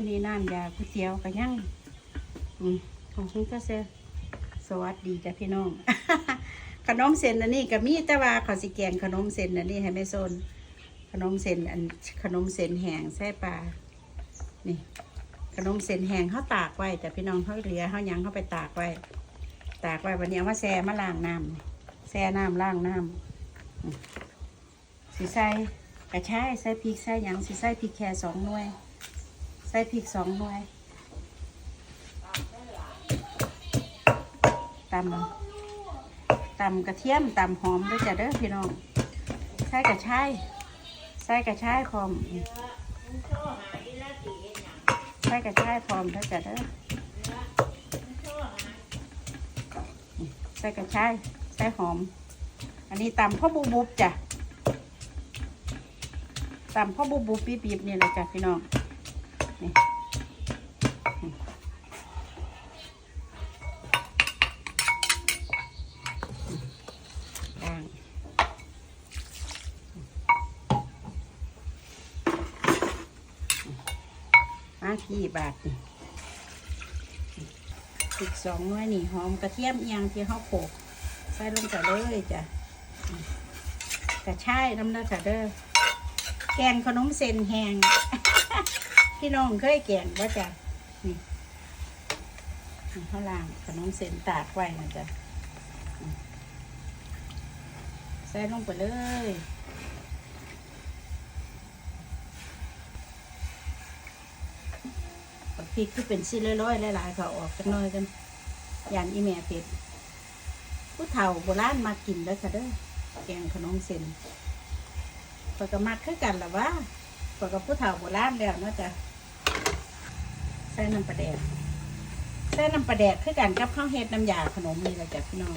อันนี้น้ำยาก๋วยเตี๋ยวก็ยังอืมของคุณก็เซสวัสดีจ้ะพี่น้อง ขนมเส้นอันนี้ก็มีแต่ว่าขาสิแกงขนมเส้นอันนี้ให้แม่โซนขนมเส้นอันขนมเส้นแห้งใส่ปลานี่ขนมเส้นแห้งเขาตากไว้แต่พี่น้องเขาเหลือเขายังเขาไปตากไว้ ตากไว้วันนี้เอามาแช่มาล้างน้ำแช่น้ำล้างน้ำสีใส่กระชายใส่พริกใส่ยังสีใส่พริกแค่สองหน่วย ใส่พริกสองหน่วยตำตำกระเทียมตำหอมด้วยจ้ะเด้อพี่น้องใส่กระชายใส่กระชายพร้อมใส่กระชายพร้อมด้วยจ้ะเด้อใส่กระชายใส่หอม อันนี้ตำพ่อบุบบุบจ้ะตำพ่อบุบบุบปีบๆนี่เลยจ้ะพี่น้อง นี่มาพี่บาทนี่อีกสองน้อยนี่หอมกระเทียมเอียงที่เขาโขกใส่ลงไปเลยจ้ะกระชายน้ำเด้อจ้ะเด้อแกงขนมเส้นแห้ง พี่น้องเคยแกงว่าจ้ะนี่ข้าวหลามขนมเส้นตากไว้นะจ๊ะใส่ลงไปเลยบักพริกที่เป็นซี่ร้อยๆหลายๆเขาออกกันน่อยกันยานอีแม่เผ็ดผู้เฒ่าโบราณมากินแล้วค่ะเด้อแกงขนมเส้นปกมักคือกันหรอวะปกผู้เฒ่าโบราณแล้วเนาะจ๊ะ ส่น้ำปลาแดกใส่น้ำปลาแดกคือกันกับข้าวเฮ็ดน้ำยาขนมนี่แหละจ้ะพี่น้อง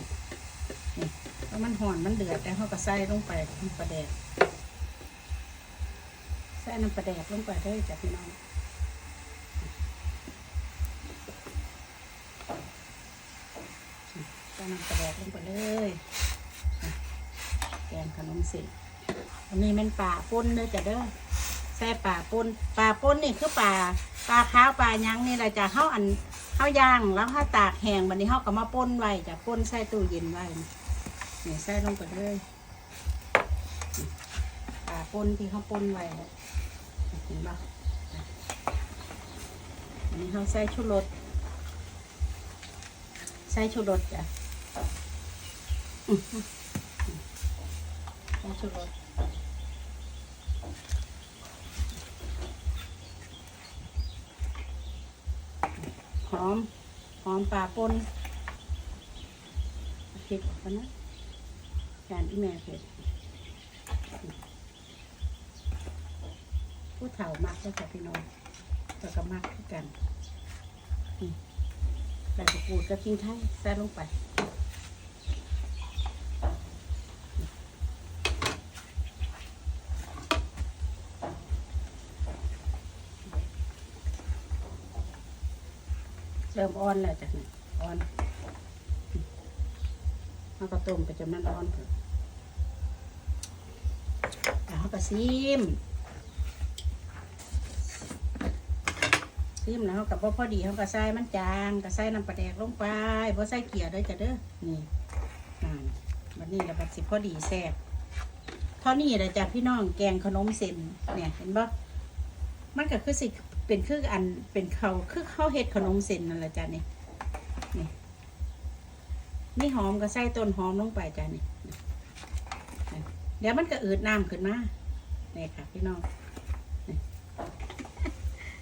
นี่เพราะมันห่อนมันเดือดแต่เขาก็ใส่ลงไปน้ำปลาแดกใส่น้ำปลาแดกลงไปเลยจ้ะพี่น้องใส่น้ำปลาแดกลงไปเลยแกงขนมเส้นอันนี้มันป่าป่นเลยจ้ะเด้อ ส่ปลาปนปลาปนนี่คือปลาปลาขาวปลายังนี่แหละจะเข้าอันเข้าย่างแล้วเข้าตากแห้งบันนี้เข้าก็มาปนไว้จะปนใส่ตู้เย็นไว้นี่ยใส่ลงไปเลยปลาปนที่เขาปนไว้เห็นปะอันนี้เขาใส่ชูรสใส่ชูรสจ้ะใส่ชูรส หอม หอมป่าปนเผ็ดกันนะจานที่แม่เผ็ดผู้เฒ่ามากแล้วค่ะพี่น้องแต่ก็มากด้วยกันอืมใส่กระปูดกระทิ้งไทยใส่ลงไป เริ่มอ่อนแล้วจ้ะนี่อ่อนเราก็ต้มไปจนมันอ่อนเถอะแล้วเราก็ซิมซิมแล้วเรากับพอดีเขาก็ใส่มันจางก็ใส่น้ำปลาแดกลงไปพอใส่เกลือด้วยจ้ะเด้อนี่อ่าวันนี้เราบัดสิพอดีแซ่บเท่านี้เลยจ้ะพี่น้องแกงขนมเส้นเนี่ยเห็นบ่มันก็คือสิ เป็นคืออันเป็นเขาคือข้าวเห็ดขนมเส้นนั่นแหละจ้ะนี่นี่นี่หอมก็ใส่ต้นหอมลงไปจ้ะนี่เดี๋ยวมันก็อืดน้ำขึ้นมานี่ค่ะพี่น้อง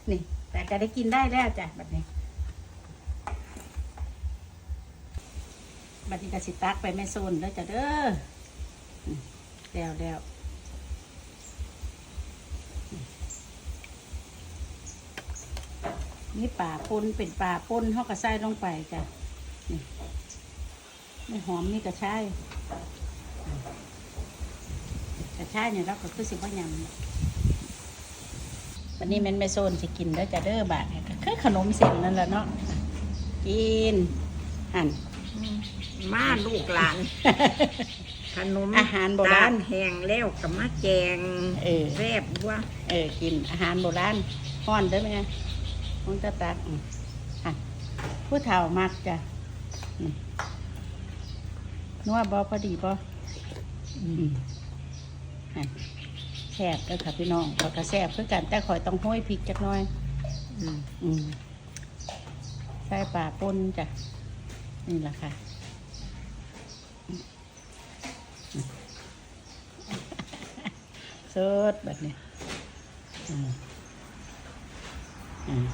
นี่แต่ก็ได้กินได้แล้วจ้ะแบบนี้บัดนี้ก็สิตักไปแม่โซนแล้วจ้ะเด้ออืมแล้วแล้ว นี่ป่าปนเป็นป่าปนเขาก็ใส่ลงไปจ้ะนี่ไม่หอมนี่กระชายกระชายเนี่ยเราก็คือสิว่ายำวันนี้แมันไม่โซนจะกินแล้วจะเด้อบาทเนี่ยก็คือขนมเส้นนั่นแหละเนาะกินหั่นมาลูกหลาน ขนมอาหารโบราณตกแห้งแล้วกับมาแกงเออแซ่บว่าเออกินอาหารโบราณห้อนเด้อไหม งตะตักอืมค่ะผู้เฒ่ามักจ้ะอืมนัวบอพอดีบออืมอะแซ่บเด้อค่ะพี่น้องขอยก็แซ่บคือกันแต่ข่อยต้องห้อยพริกจักหน่อยอืมอืมใส่ปลาปนจ้ะ นี่แหละค่ะสดแบบนี้อืมอืม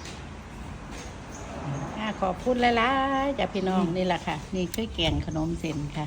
อ่าขอบคุณหลายๆจากพี่น้องนี่แหละค่ะ นี่คือแกงขนมเส้นค่ะ